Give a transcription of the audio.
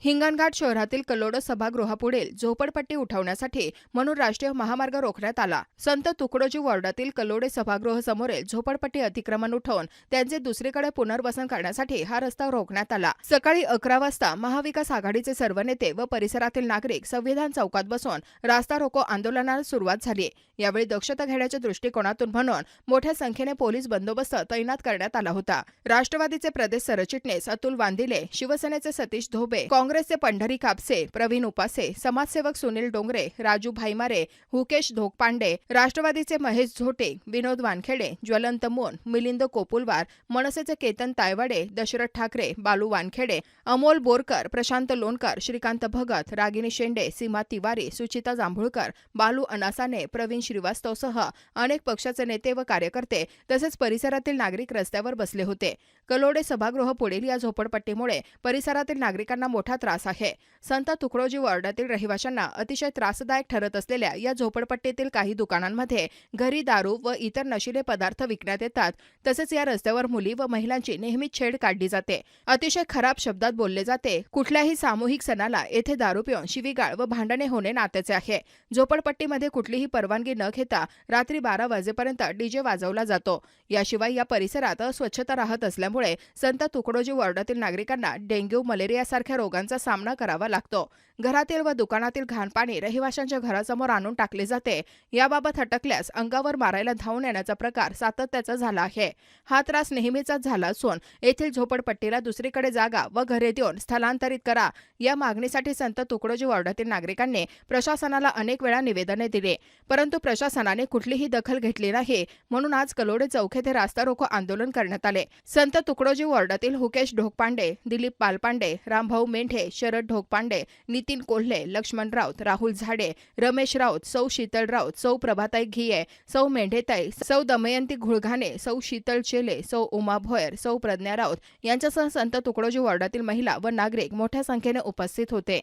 हिंगणघाट शहरातील कलोड सभागृहापुढील झोपडपट्टी उठवण्यासाठी म्हणून राष्ट्रीय महामार्ग रोखण्यात आला. संत तुकडोजी वॉर्डातील कलोडे सभागृह समोरील झोपडपट्टी अतिक्रमण उठवून त्यांचे दुसरीकडे पुनर्वसन करण्यासाठी हा रस्ता रोखण्यात आला. सकाळी अकरा वाजता महाविकास आघाडीचे सर्व नेते व परिसरातील नागरिक संविधान चौकात बसून रास्ता रोको आंदोलनाला सुरुवात झाली. यावेळी दक्षता घेण्याच्या दृष्टिकोनातून म्हणून मोठ्या संख्येने पोलीस बंदोबस्त तैनात करण्यात आला होता. राष्ट्रवादीचे प्रदेश सरचिटणीस अतुल वांदिले शिवसेनेचे सतीश धोबे काँग्रेसचे पंढरी कापसे प्रवीण उपासे समाजसेवक सुनील डोंगरे राजू भाईमारे हुकेश धोकपांडे राष्ट्रवादीचे महेश झोटे विनोद वानखेडे ज्वलंत मोन मिलिंद कोपुलवार मनसेचे केतन तायवाडे दशरथ ठाकरे बालू वानखेडे अमोल बोरकर प्रशांत लोणकर श्रीकांत भगत रागिनी शेंडे सीमा तिवारी सुचिता जांभुळकर बालू अनासाने प्रवीण श्रीवास्तवसह अनेक पक्षाचे नेते व कार्यकर्ते तसेच परिसरातील नागरिक रस्त्यावर बसले होते. कलोडे सभागृह पुढील या झोपडपट्टीमुळे परिसरातील नागरिकांना मोठा त्रास आहे. संत तुकडोजी वॉर्डातील रहिवाशांना अतिशय त्रासदायक ठरत असलेल्या या झोपडपट्टीतील काही दुकानांमध्ये घरी दारू व इतर नशिले पदार्थ विकण्यात येतात. तसेच या रस्त्यावर मुली व महिलांची नेहमी छेड काढली जाते. अतिशय खराब शब्दात बोलले जाते कुठल्याही सामूहिक सणाला येथे दारू पिऊन शिवीगाळ व भांडणे होणे नात्याचे आहे. झोपडपट्टीमध्ये कुठलीही परवानगी न घेता रात्री बारा वाजेपर्यंत डीजे वाजवला जातो. याशिवाय या परिसरात अस्वच्छता राहत असल्यामुळे संत तुकडोजी वॉर्डातील नागरिकांना डेंग्यू मलेरियासारख्या रोगांचा सामना करावा लागतो. घरातील व दुकानातील घाणपाणी रहिवाशांच्या घरासमोर आणून टाकले जाते. याबाबत हटकल्यास अंगावर मारायला धावून येण्याचा प्रकार सातत्याचा झाला आहे. हा त्रास नेहमीचाच झाला असून येथील झोपडपट्टीला दुसरीकडे जागा व घरे देऊन स्थलांतरित करा. या मागणीसाठी संत तुकडोजी वॉर्डातील नागरिकांनी प्रशासनाला अनेक वेळा निवेदने दिले. परंतु प्रशासनाने कुठलीही दखल घेतली नाही. म्हणून आज कलोडे चौक येथे रास्ता रोको आंदोलन करण्यात आले. संत तुकडोजी वॉर्डातील हुकेश ढोकपांडे दिलीप पालपांडे रामभाऊ मेंढे शरद ढोकपांडे नितीन कोल्हे लक्ष्मण राऊत राहुल झाडे रमेश राऊत सौ शीतल राऊत सौ प्रभाताई घिये सौ मेंढेताई सौ दमयंती घुळघाने सौ शीतल चेले सौ उमा भोयर सौ प्रज्ञा राऊत यांच्यासह संत तुकडोजी वॉर्डातील महिला व नागरिक मोठ्या संख्येने उपस्थित होते.